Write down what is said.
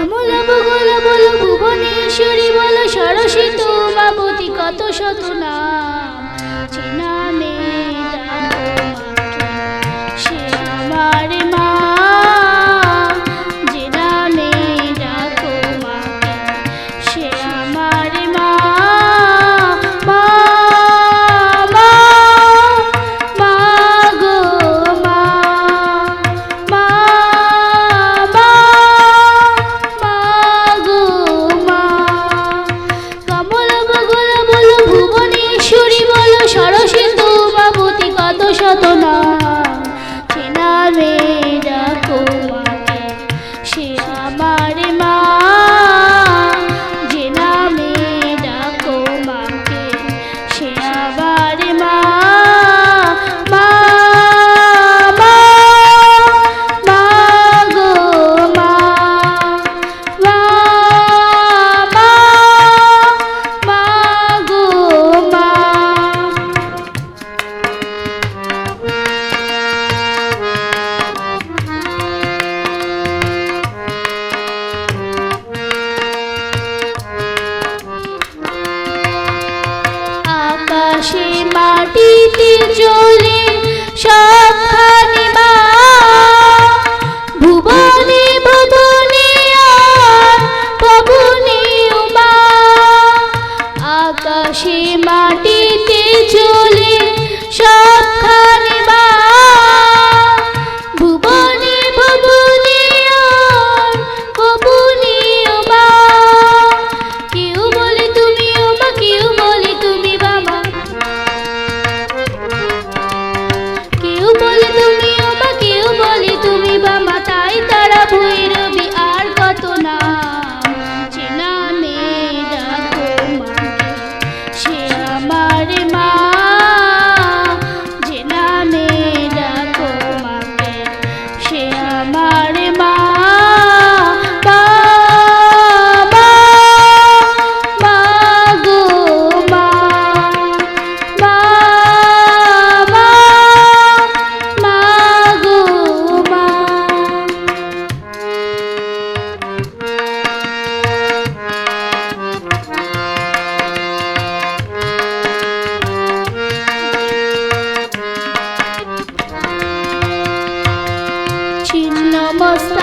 কমলা বগলা বলো ভুবনেশ্বরী বলো উমাপতি কত শত নাম। চলে সব